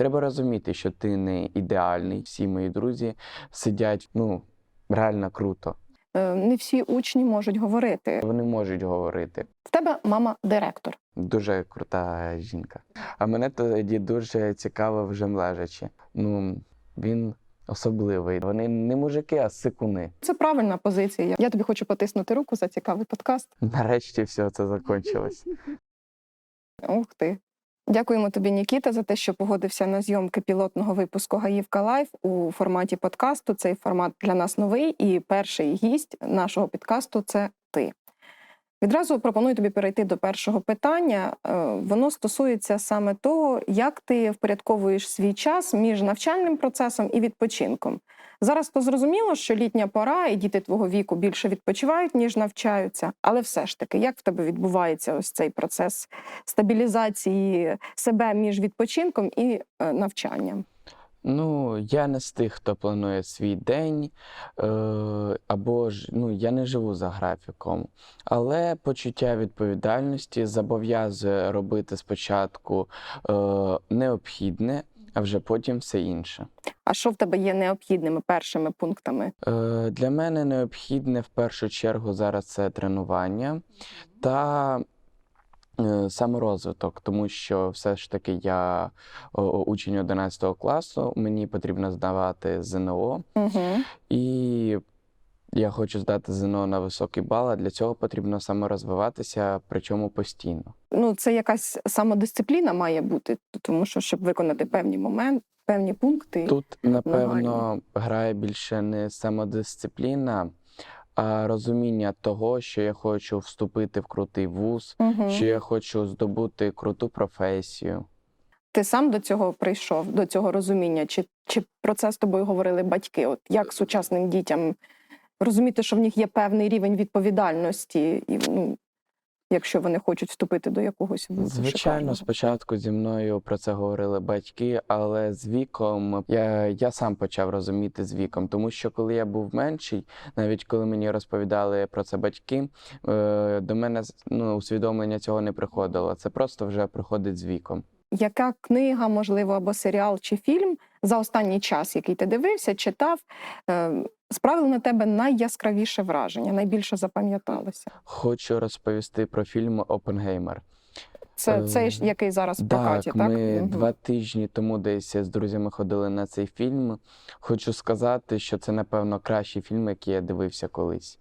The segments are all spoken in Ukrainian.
Треба розуміти, що ти не ідеальний. Всі мої друзі сидять ну реально круто. Е, Не всі учні можуть говорити. Вони можуть говорити. В тебе мама директор. Дуже крута жінка. А мене тоді дуже цікаво вже лежачи. Ну він особливий. Вони не мужики, а сикуни. Це правильна позиція. Я тобі хочу потиснути руку за цікавий подкаст. Нарешті все це закінчилось. Ух ти. Дякуємо тобі, Нікіта, за те, що погодився на зйомки пілотного випуску Гаївка Лайф у форматі подкасту. Цей формат для нас новий, і перший гість нашого підкасту це ти. Відразу пропоную тобі перейти до першого питання. Е, Воно стосується саме того, як ти впорядковуєш свій час між навчальним процесом і відпочинком. Зараз то зрозуміло, що літня пора, і діти твого віку більше відпочивають, ніж навчаються. Але все ж таки, як в тебе відбувається ось цей процес стабілізації себе між відпочинком і е, навчанням? Ну, я не з тих, хто планує свій день, е, або ж ну, я не живу за графіком. Але почуття відповідальності зобов'язує робити спочатку е, необхідне, а вже потім все інше. А що в тебе є необхідними першими пунктами? Е, Для мене необхідне в першу чергу зараз це тренування та саморозвиток, тому що все ж таки я учень 11 класу, мені потрібно здавати ЗНО, Угу. і я хочу здати ЗНО на високий бал, а для цього потрібно саморозвиватися, причому постійно. Ну, це якась самодисципліна має бути, тому що щоб виконати певні моменти, певні пункти. Тут, напевно, нагальні. грає більше не самодисципліна, розуміння того, що я хочу вступити в крутий вуз, Угу. що я хочу здобути круту професію. Ти сам до цього прийшов, до цього розуміння? Чи, чи про це з тобою говорили батьки? От як сучасним дітям розуміти, що в них є певний рівень відповідальності, і ну, якщо вони хочуть вступити до якогось вузу Звичайно, шикарного? спочатку зі мною про це говорили батьки, але з віком я, я сам почав розуміти з віком, тому що коли я був менший, навіть коли мені розповідали про це батьки, е, до мене ну, усвідомлення цього не приходило. Це просто вже приходить з віком. Яка книга, можливо, або серіал чи фільм за останній час, який ти дивився, читав, е, на тебе найяскравіше враження, найбільше запам'яталося? Хочу розповісти про фільм Опенгеймер. Це Е, цей, який зараз в прокаті, так? ми Мгм. два тижні тому десь з друзями ходили на цей фільм. Хочу сказати, що це, напевно, кращий фільм, який я дивився колись.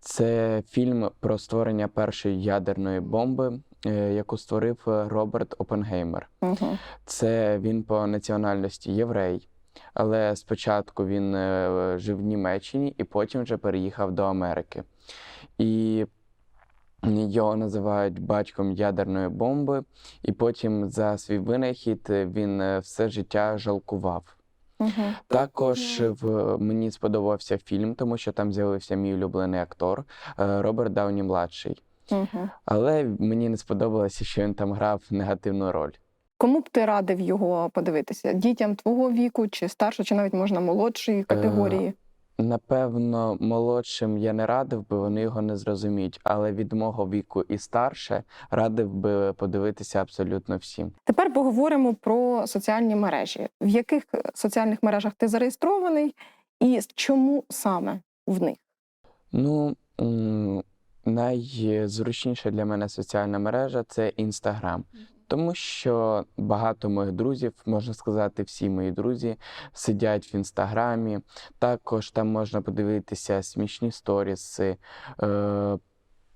Це фільм про створення першої ядерної бомби, яку створив е, Роберт Опенгеймер. Це він по національності єврей, але спочатку він е, жив в Німеччині і потім вже переїхав до Америки. І його називають батьком ядерної бомби, і потім за свій винахід він е, все життя жалкував. Мгм. Також в мені сподобався фільм, тому що там з'явився мій улюблений актор е, Роберт Дауні младший. Але мені не сподобалося, що він там грав негативну роль. Кому б ти радив його подивитися? Дітям твого віку, чи старше, чи навіть можна молодшої категорії? Напевно, молодшим я не радив би, вони його не зрозуміють, але від мого віку і старше радив би подивитися абсолютно всім. Тепер поговоримо про соціальні мережі. В яких е, соціальних мережах ти зареєстрований, і чому саме в них? Ну, найзручніша для мене соціальна мережа це Інстаграм. Тому що багато моїх друзів, можна сказати, всі мої друзі сидять в інстаграмі. Також там можна подивитися смішні сторіси, е,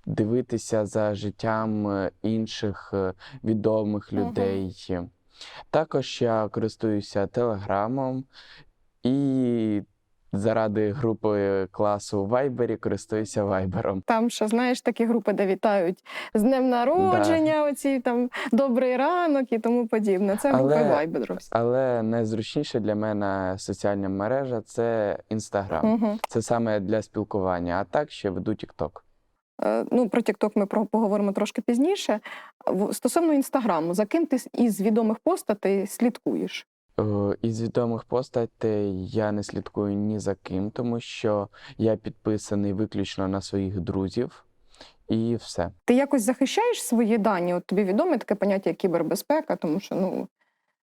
дивитися за життям е, інших е, відомих людей. Також я користуюся телеграмом і заради групи класу в Вайбері користуюся Вайбером. Там ще знаєш такі групи, де вітають з днем народження, оці там добрий ранок і тому подібне. Це групи Viber. Але найзручніше для мене соціальна мережа це Інстаграм. Угу. Це саме для спілкування, а так ще веду TikTok. Е, ну, про TikTok ми поговоримо трошки пізніше. Стосовно інстаграму, за ким ти із відомих постатей слідкуєш? Е, Із відомих постатей я не слідкую ні за ким, тому що я підписаний виключно на своїх друзів, і все. Ти якось захищаєш свої дані? От тобі відоме таке поняття як кібербезпека, тому що ну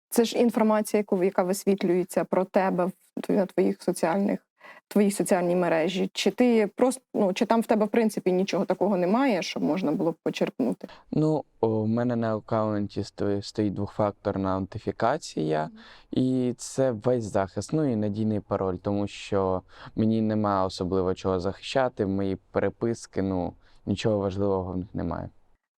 Це ж інформація, яка висвітлюється про тебе на твоїх соціальних твоїй соціальній мережі. Чи ти просто ну чи там в тебе в принципі нічого такого немає, щоб можна було б почерпнути? Ну, у мене на аккаунті сто- стоїть двохфакторна аутентифікація, і це весь захист, ну і надійний пароль, тому що мені нема особливо чого захищати. Мої переписки, ну нічого важливого в них немає.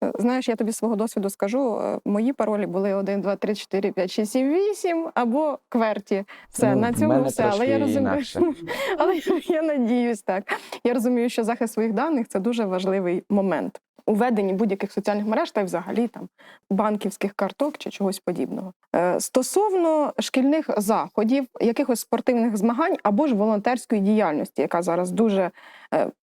Е, Знаєш, я тобі з свого досвіду скажу, е, мої паролі були 1, 2, 3, 4, 5, 6, 7, 8 або кверті. Все, Ну, на цьому все. Але я розумію, інакше. але я надіюсь так. Я розумію, що захист своїх даних це дуже важливий момент у веденні будь-яких соціальних мереж та й взагалі там банківських карток чи чогось подібного. Е, Стосовно шкільних заходів, якихось спортивних змагань або ж волонтерської діяльності, яка зараз дуже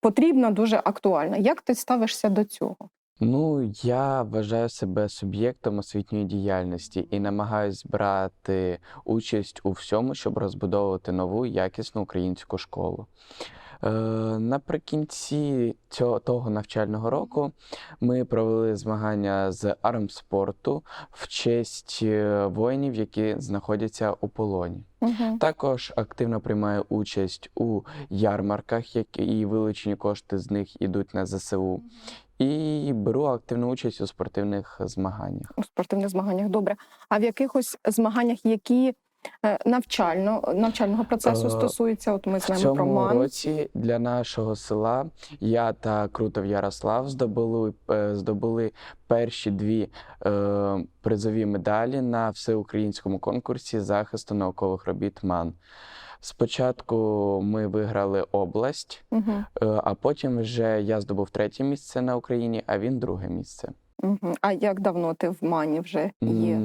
потрібна, дуже актуальна. Як ти ставишся до цього? Ну, я вважаю себе суб'єктом освітньої діяльності і намагаюсь брати участь у всьому, щоб розбудовувати нову якісну українську школу. Е, наприкінці цього того навчального року ми провели змагання з армспорту в честь е, воїнів, які знаходяться у полоні. Угу. Також активно приймаю участь у ярмарках, які і вилучені кошти з них йдуть на ЗСУ. І беру активну участь у спортивних змаганнях. у спортивних змаганнях добре. А в якихось змаганнях, які е, навчально навчального процесу Е, стосуються? От ми В знаємо про МАН. році для нашого села я та Крутов Ярослав здобули, е, здобули перші дві е, призові медалі на всеукраїнському конкурсі захисту наукових робіт МАН. Спочатку ми виграли область, Угу, а потім вже я здобув третє місце на Україні, а він друге місце. угу. А як давно ти в МАНі вже є?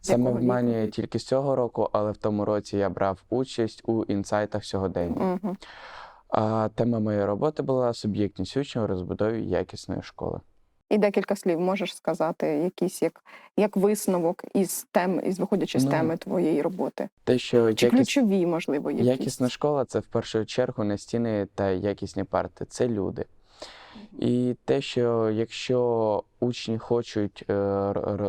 Саме в віку? тільки з цього року, але в тому році я брав участь у інсайтах сьогодення. Угу. А тема моєї роботи була суб'єктність учня у розбудові якісної школи. І декілька слів можеш сказати, якийсь як, як висновок із тем, із виходячи з Ну, теми твоєї роботи. Те, що Чи якіс... ключові, можливо, якісь? якісна школа це в першу чергу не стіни та якісні парти, це люди. І те, що якщо учні хочуть е,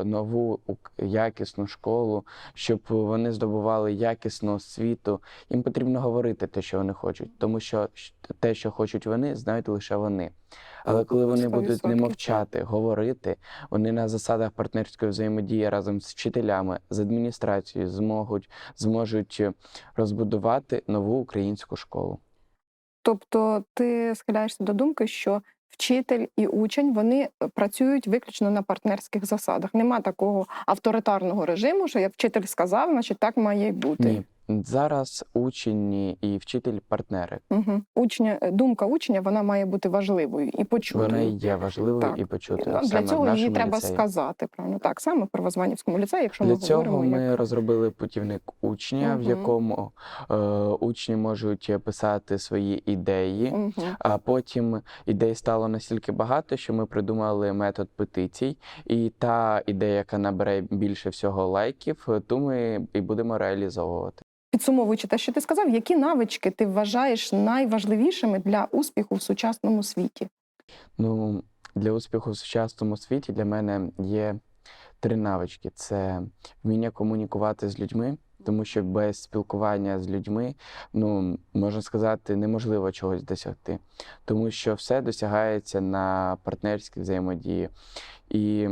нову якісну школу, щоб вони здобували якісну освіту, їм потрібно говорити те, що вони хочуть, тому що те, що хочуть вони, знають лише вони. Але коли вони будуть не мовчати, говорити, вони на засадах партнерської взаємодії разом з вчителями, з адміністрацією зможуть, зможуть розбудувати нову українську школу. Тобто ти схиляєшся до думки, що вчитель і учень вони е, працюють виключно на партнерських засадах. Нема такого авторитарного режиму, що як вчитель сказав, значить так має й бути. Ні. Зараз учень і вчитель партнери. Угу. Учня, е, думка учня вона має бути важливою і почутою. Вона є важливою Так. і почутою. Ну, саме Для в цього її треба ліцеї. сказати. Правильно так само при Возванівському ліцеї, якщо Для ми цього говоримо ми як... розробили путівник учня, в якому е, учні можуть писати свої ідеї. Угу. А потім ідей стало настільки багато, що ми придумали метод петицій, і та ідея, яка набере більше всього лайків, ту ми і будемо реалізовувати. Підсумовуючи те, що ти сказав, які навички ти вважаєш найважливішими для успіху в сучасному світі? Ну, для успіху в сучасному світі для мене є три навички: це вміння комунікувати з людьми, тому що без спілкування з людьми, ну можна сказати, неможливо чогось досягти, тому що все досягається на партнерській взаємодії, і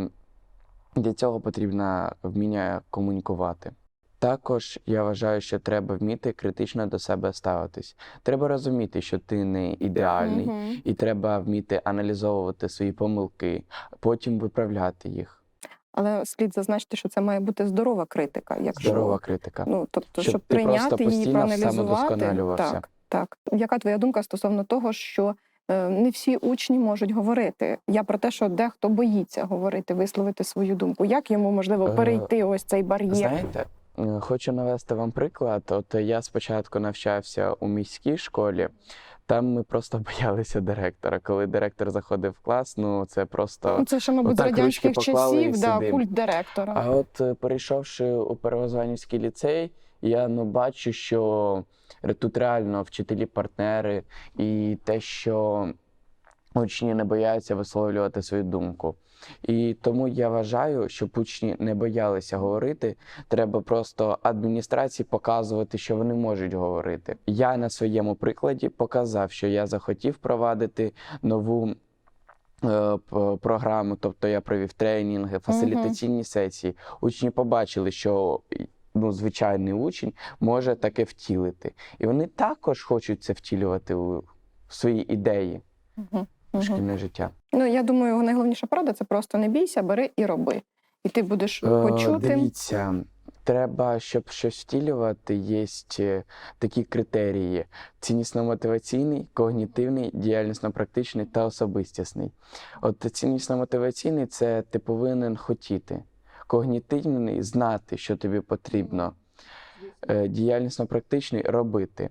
для цього потрібно вміння комунікувати. Також я вважаю, що треба вміти критично до себе ставитись. Треба розуміти, що ти не ідеальний, Мгм. і треба вміти аналізовувати свої помилки, потім виправляти їх. Але слід зазначити, що це має бути здорова критика. Якщо Здорова критика. ну тобто, Щоб щоб, ти прийняти її, проаналізувати. Так, так. Яка твоя думка стосовно того, що е, не всі учні можуть говорити? Я про те, що дехто боїться говорити, висловити свою думку. Як йому можливо Е, перейти ось цей бар'єр? Знаєте, е, хочу навести вам приклад. От я спочатку навчався у міській школі. Там ми просто боялися директора. Коли директор заходив в клас, ну це просто. Ну, це ще, мабуть, з радянських часів, да, культ директора. А от е, перейшовши у Первозванівський ліцей, я ну бачу, що тут реально вчителі-партнери, і те, що учні не бояться висловлювати свою думку. І тому я вважаю, щоб учні не боялися говорити, треба просто адміністрації показувати, що вони можуть говорити. Я на своєму прикладі показав, що я захотів провадити нову. е, Програму, тобто я провів тренінги, фасилітаційні сесії. Учні побачили, що ну, звичайний учень може таке втілити. І вони також хочуть це втілювати у свої ідеї Мгм. в Мгм. шкільне життя. Ну я думаю, найголовніша порада це просто не бійся, бери і роби. І ти будеш Е, почутим. Дивіться, треба, щоб щось втілювати, є такі критерії: ціннісно-мотиваційний, когнітивний, діяльнісно-практичний та особистісний. От ціннісно-мотиваційний це ти повинен хотіти. Когнітивний знати, що тобі потрібно. Е, Діяльнісно-практичний робити.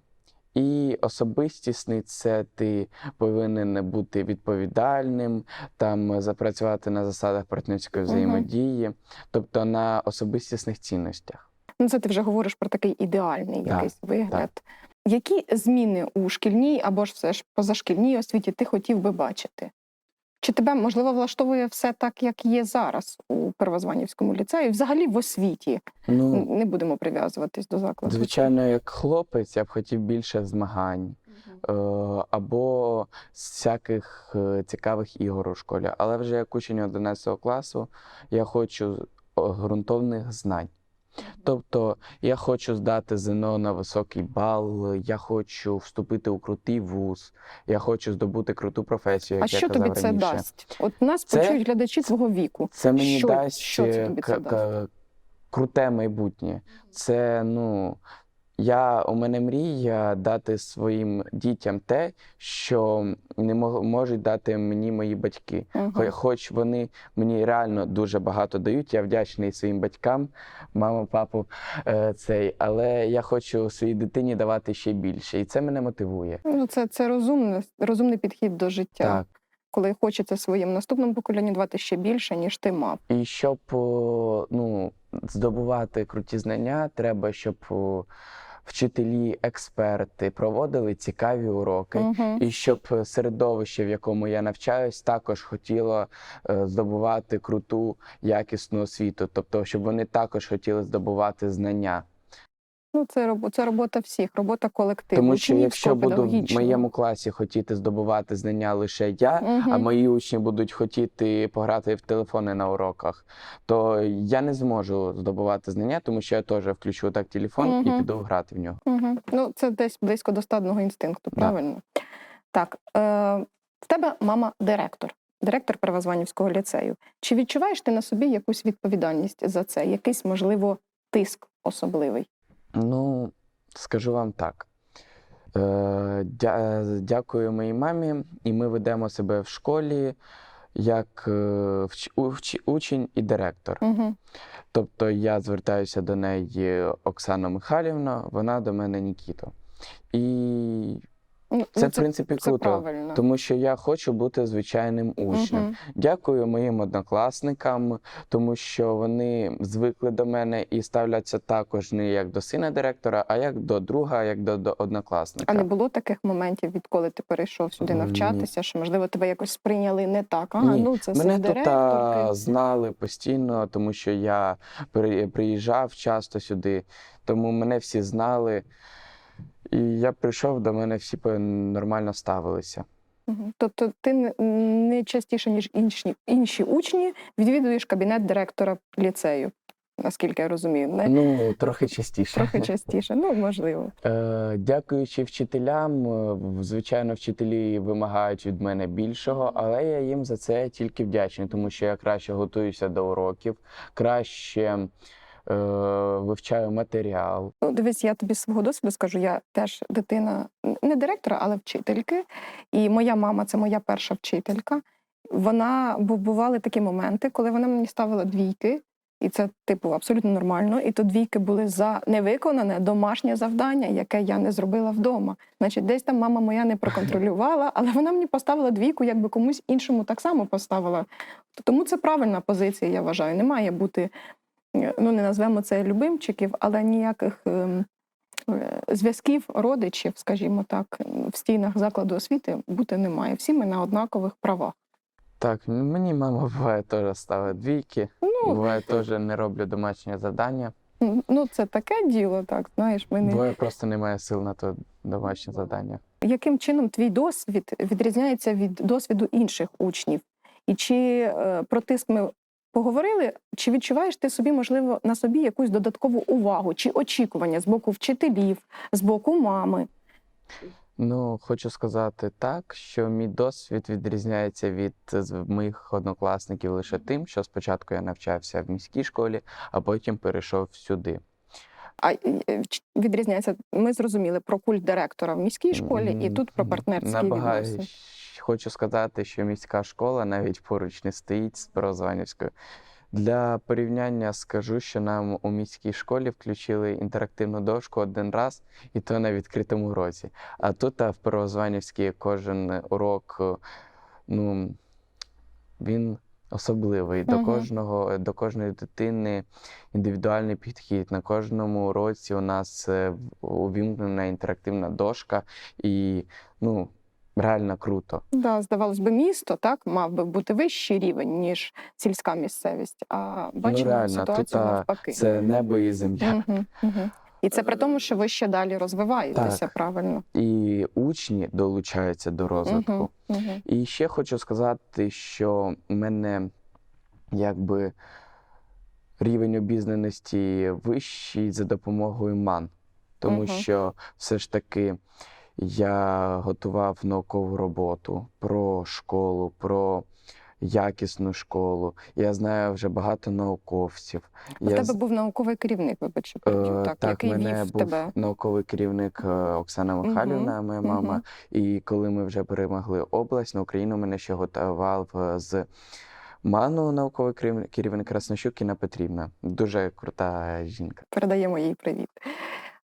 І особистісний це ти повинен бути відповідальним, там запрацювати на засадах партнерської взаємодії, взаємодії, тобто на особистісних цінностях. Ну, це ти вже говориш про такий ідеальний Так, якийсь вигляд. Які зміни у шкільній або ж все ж позашкільній освіті ти хотів би бачити? Чи тебе можливо влаштовує все так, як є зараз у Первозванівському ліцеї, взагалі в освіті? Ну, Не будемо прив'язуватись до закладу. звичайно, як хлопець, я б хотів більше змагань е, або всяких е, цікавих ігор у школі. Але вже як учень 11 класу я хочу ґрунтовних знань. Тобто я хочу здати ЗНО на високий бал, я хочу вступити у крутий вуз, я хочу здобути круту професію. Як А я що казав тобі це раніше. дасть? От нас Це- почують глядачі свого віку. Це мені Що- дасть що це е, тобі це дасть? круте майбутнє. Це ну. Я у мене мрія дати своїм дітям те, що не можуть дати мені мої батьки. Хо- Хоч вони мені реально дуже багато дають. Я вдячний своїм батькам, маму, папу, е, цей, але я хочу своїй дитині давати ще більше, і це мене мотивує. Ну, це, це розумне, розумний підхід до життя, Так. коли хочеться своєму наступному поколінню давати ще більше, ніж ти мав. І щоб ну, здобувати круті знання, треба, щоб вчителі, експерти проводили цікаві уроки. угу. І щоб середовище, в якому я навчаюсь, також хотіло е, здобувати круту якісну освіту, тобто, щоб вони також хотіли здобувати знання. Ну, це, роб... це робота всіх, робота колективу. Тому що якщо буду в моєму класі хотіти здобувати знання лише я, Мгм. а мої учні будуть хотіти пограти в телефони на уроках, то я не зможу здобувати знання, тому що я теж включу так телефон і піду грати в нього. Мгм. Ну, це десь близько до стадного інстинкту, Да. правильно? Так, е, в тебе мама директор, директор Первозванівського ліцею. Чи відчуваєш ти на собі якусь відповідальність за це? Якийсь, можливо, тиск особливий? Ну, скажу вам так. Е, дя- дякую моїй мамі, і ми ведемо себе в школі як е, вч- учень і директор. Угу. Тобто я звертаюся до неї Оксана Михайлівна, вона до мене Нікіто. І Ну, це, в принципі, це круто, правильно. тому що я хочу бути звичайним учнем. Мгм. Дякую моїм однокласникам, тому що вони звикли до мене і ставляться також не як до сина директора, а як до друга, як до, до однокласника. А не було таких моментів, відколи ти перейшов сюди Ні. навчатися, що можливо тебе якось сприйняли не так. Ага, Ні. ну це Мене тут директорки. знали постійно, тому що я приїжджав часто сюди, тому мене всі знали. І я прийшов, до мене всі нормально ставилися. Тобто ти не- частіше, ніж інші, інші учні, відвідуєш кабінет директора ліцею, наскільки я розумію. Не Ну, трохи частіше. трохи частіше, ну можливо. Е, дякуючи вчителям, е, звичайно, вчителі вимагають від мене більшого, але я їм за це тільки вдячний, тому що я краще готуюся до уроків, краще вивчаю матеріал. Ну, дивись, я тобі свого досвіду скажу, я теж дитина не директора, але вчительки. І моя мама це моя перша вчителька. Вона бували такі моменти, коли вона мені ставила двійки, і це, типу, абсолютно нормально. І то двійки були за невиконане домашнє завдання, яке я не зробила вдома. Значить, десь там мама моя не проконтролювала, але вона мені поставила двійку, якби комусь іншому так само поставила. Тому це правильна позиція, я вважаю. Не має бути, е, ну не назвемо це любимчиків, але ніяких. ем, е, Зв'язків родичів, скажімо так, в стінах закладу освіти бути немає. Всі ми на однакових правах. Так, мені мама буває теж ставить двійки, Ну, буває теж не роблю домашнє завдання. ну це таке діло, так знаєш. Ми не... Буває просто немає сил на то домашнє завдання. Яким чином твій досвід відрізняється від досвіду інших учнів? І чи е, про ми поговорили? Чи відчуваєш ти собі, можливо, на собі якусь додаткову увагу чи очікування з боку вчителів, з боку мами? Ну, хочу сказати так, що мій досвід відрізняється від моїх однокласників лише тим, що спочатку я навчався в міській школі, а потім перейшов сюди. А е, відрізняється, ми зрозуміли про культ директора в міській школі, і тут про партнерські Набага- відносини. Хочу сказати, що міська школа навіть поруч не стоїть з Первозванівською. Для порівняння скажу, що нам у міській школі включили інтерактивну дошку один раз, і то на відкритому уроці. А тут а в Первозванівській кожен урок, ну, він особливий. До кожного, до кожної дитини індивідуальний підхід. На кожному уроці у нас е, увімкнена інтерактивна дошка, і ну, реально круто. Да, здавалось би, місто так мав би бути вищий рівень, ніж сільська місцевість. А бачимо Ну, реально, ситуацію тут, навпаки. Це небо і земля. Угу, угу. І це при тому, що ви ще далі розвиваєтеся, Так. правильно. І учні долучаються до розвитку. Угу, угу. І ще хочу сказати, що в мене якби рівень обізнаності вищий за допомогою МАН, тому Мгм. що все ж таки я готував наукову роботу про школу, про якісну школу. Я знаю вже багато науковців. У Я тебе з- був науковий керівник, вибач, що Е, так, так, який мене вів був тебе. науковий керівник е, Оксана Михайлівна, моя мама. мгм. І коли ми вже перемогли область на Україну, мене ще готував е, з Ману науковий керів- керівник Краснощук Інна Петрівна. Дуже крута жінка. Передаємо їй привіт.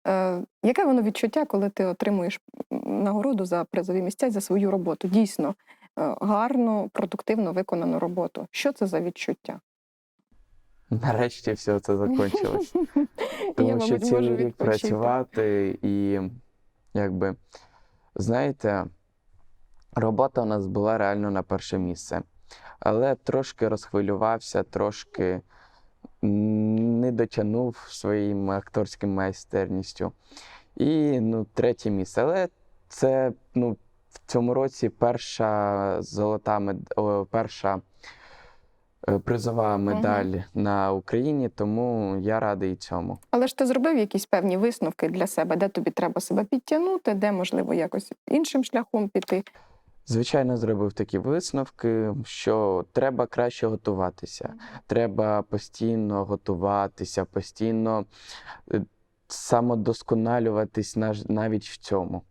Е, яке воно відчуття, коли ти отримуєш нагороду за призові місця за свою роботу? Дійсно е, гарно, продуктивно виконану роботу. Що це за відчуття? Нарешті все це закінчилось. Я, Тому що мабуть, цілий рік відпочити. працювати і якби, знаєте, робота у нас була реально на перше місце. Але трошки розхвилювався, трошки не дотягнув своїм акторським майстерністю. І ну, третє місце. Але це ну, в цьому році перша золота мед... о, перша е, призова медаль на Україні, тому я радий цьому. Але ж ти зробив якісь певні висновки для себе, де тобі треба себе підтягнути, де можливо якось іншим шляхом піти. Звичайно, зробив такі висновки, що треба краще готуватися. Треба постійно готуватися, постійно е, самодосконалюватись навіть в цьому.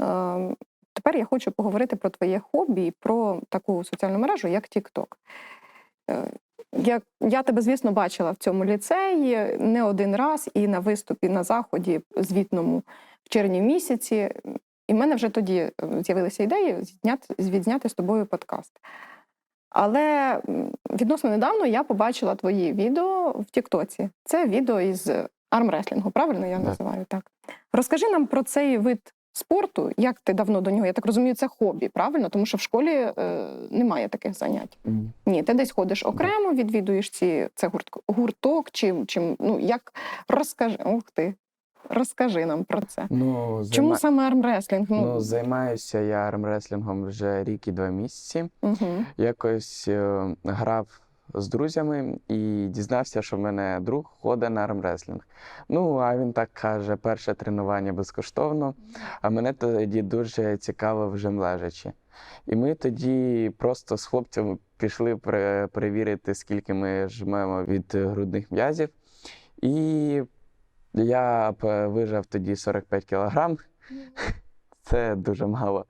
Е, Тепер я хочу поговорити про твоє хобі і про таку соціальну мережу, як TikTok. Е, Я, я тебе, звісно, бачила в цьому ліцеї не один раз і на виступі на заході звітному в червні місяці. І в мене вже тоді е, з'явилися ідеї зняти, відзняти з тобою подкаст. Але відносно недавно я побачила твої відео в Тіктоці. Це відео із армреслінгу, правильно я називаю так. Розкажи нам про цей вид спорту, як ти давно до нього? Я так розумію, це хобі, правильно? Тому що в школі е, немає таких занять. М. Ні, ти десь ходиш окремо, відвідуєш ці це гуртко, гурток, чи, чи ну як розкажи, ух ти, розкажи нам про це. Ну, Чому саме армреслінг? ну, займаюся я армреслінгом вже рік і два місяці. угу. Якось е, грав з друзями і дізнався, що в мене друг ходить на армреслінг. Ну, а він так каже: перше тренування безкоштовно, а мене тоді дуже цікаво вже лежачи. І ми тоді просто з хлопцями пішли пере- перевірити, скільки ми жмемо від грудних м'язів. І я п- вижав тоді 45 кілограм. Це дуже мало.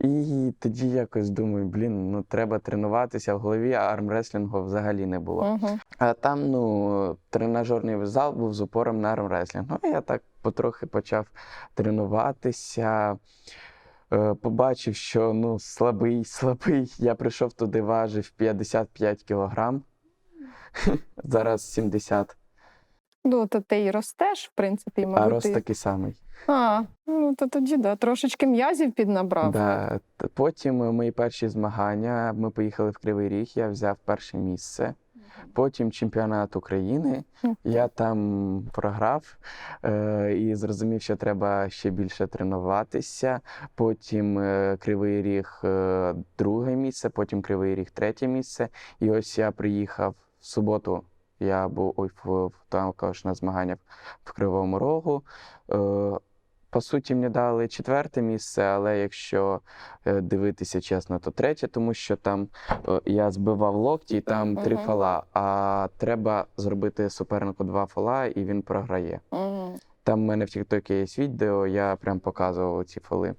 І тоді якось думаю, блін, ну треба тренуватися в голові, а армреслінгу взагалі не було. Угу. А там, ну, тренажерний зал був з упором на армреслінг. Ну, я так потрохи почав тренуватися. Е, Побачив, що ну, слабий, слабий. Я прийшов туди, важив 55 кілограм. Зараз 70. Ну, то ти і ростеш, в принципі, і, А рост ти- такий самий. А, ну то тоді да, трошечки м'язів піднабрав. Да. Потім е, мої перші змагання. Ми поїхали в Кривий Ріг, я взяв перше місце. Потім чемпіонат України. Я там програв е, і зрозумів, що треба ще більше тренуватися. Потім е, Кривий Ріг е, друге місце, потім Кривий Ріг третє місце. І ось я приїхав в суботу. Я був ой, в, в також на змаганнях в Кривому Рогу. Е, по суті, мені дали четверте місце, але якщо е, дивитися чесно, то третє, тому що там е, я збивав локті, і там три Мгм. фола. А треба зробити супернику два фола, і він програє. Мгм. Там в мене в Тіктокі є відео, я прям показував ці фоли.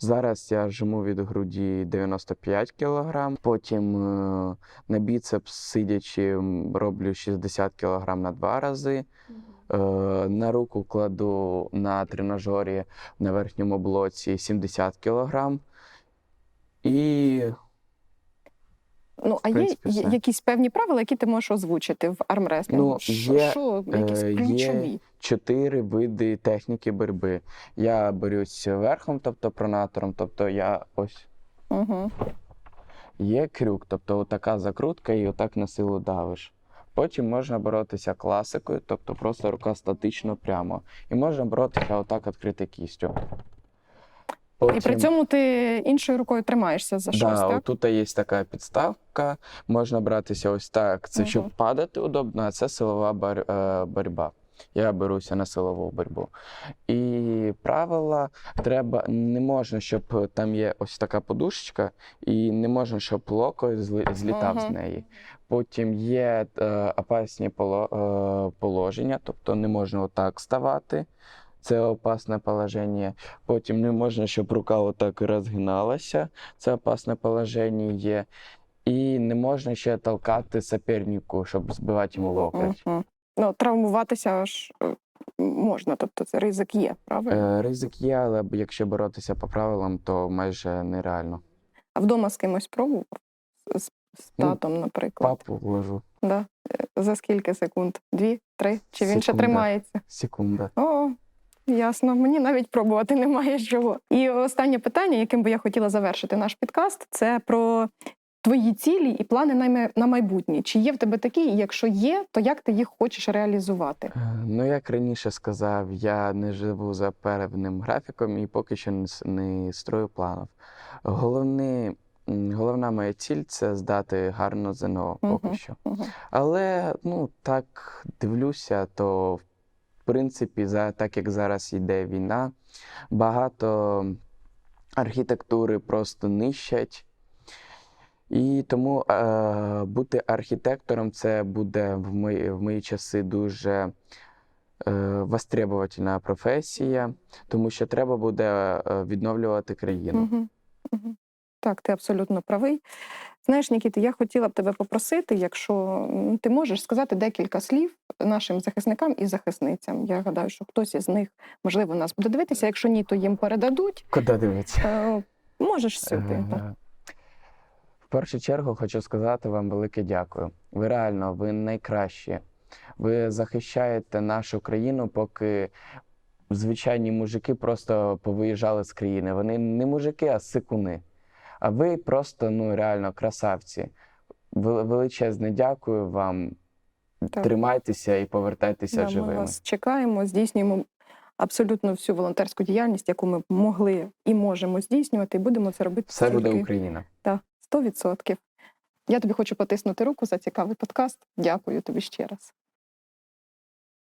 Зараз я жму від груді 95 кг, потім е, на біцепс сидячи роблю 60 кг на два рази. Е, на руку кладу на тренажері на верхньому блоці 70 кг. І Ну, а принципі, є все. якісь певні правила, які ти можеш озвучити в армреслінгу? Ну, є, що, якісь е, є ключові? Чотири види техніки боротьби. Я борюсь верхом, тобто пронатором, тобто я ось Угу. є крюк, тобто така закрутка і отак на силу давиш. Потім можна боротися класикою, тобто просто рука статично прямо. І можна боротися отак відкрити кістю. І при цьому ти іншою рукою тримаєшся за щось, Да, так? тут є така підставка, можна братися ось так. Це щоб падати удобно, а це силова е, боротьба. Я беруся на силову боротьбу. І правила треба не можна, щоб там є ось така подушечка, і не можна, щоб локоть зли- злітав з неї. Потім є е, опасні поло, е, положення, тобто не можна отак ставати. Це опасне положення. Потім не можна, щоб рука отак розгиналася. Це опасне положення є. І не можна ще толкати сопернику, щоб збивати йому локоть. Ну, травмуватися ж е, можна, тобто це ризик є, правильно? Е, ризик є, але якщо боротися по правилам, то майже нереально. А вдома з кимось пробував? З, з Ну, татом, наприклад. Папу вложу. Да. Е, За скільки секунд? Дві, три? Чи він ще тримається? Секунда. О, ясно. Мені навіть пробувати немає чого. І останнє питання, яким би я хотіла завершити наш підкаст, це про твої цілі і плани на на майбутнє. Чи є в тебе такі? І якщо є, то як ти їх хочеш реалізувати? Е, Ну, як раніше сказав, я не живу за певним графіком і поки що не, строю планів. Головне, головна моя ціль це здати гарно ЗНО поки Мгм. що. Мгм. Але ну так дивлюся, то в принципі, за так як зараз йде війна, багато архітектури просто нищать. І тому е, бути архітектором це буде в мої, в мої часи дуже е, востребовательна професія, тому що треба буде е, відновлювати країну. Мгм. Мгм. Так, ти абсолютно правий. Знаєш, Нікіта, я хотіла б тебе попросити, якщо ти можеш сказати декілька слів нашим захисникам і захисницям. Я гадаю, що хтось із них, можливо, нас буде дивитися. Якщо ні, то їм передадуть. Куди дивитися? Е, Можеш сюди. Е, першу чергу хочу сказати вам велике дякую. Ви реально, ви найкращі. Ви захищаєте нашу країну, поки звичайні мужики просто повиїжджали з країни. Вони не мужики, а сикуни. А ви просто ну реально красавці. Величезне дякую вам. Так. Тримайтеся і повертайтеся Да, Ми живими. вас чекаємо, здійснюємо абсолютно всю волонтерську діяльність, яку ми могли і можемо здійснювати, і будемо це робити Все буде Україна. Так, 100%. Я тобі хочу потиснути руку за цікавий подкаст. Дякую тобі ще раз.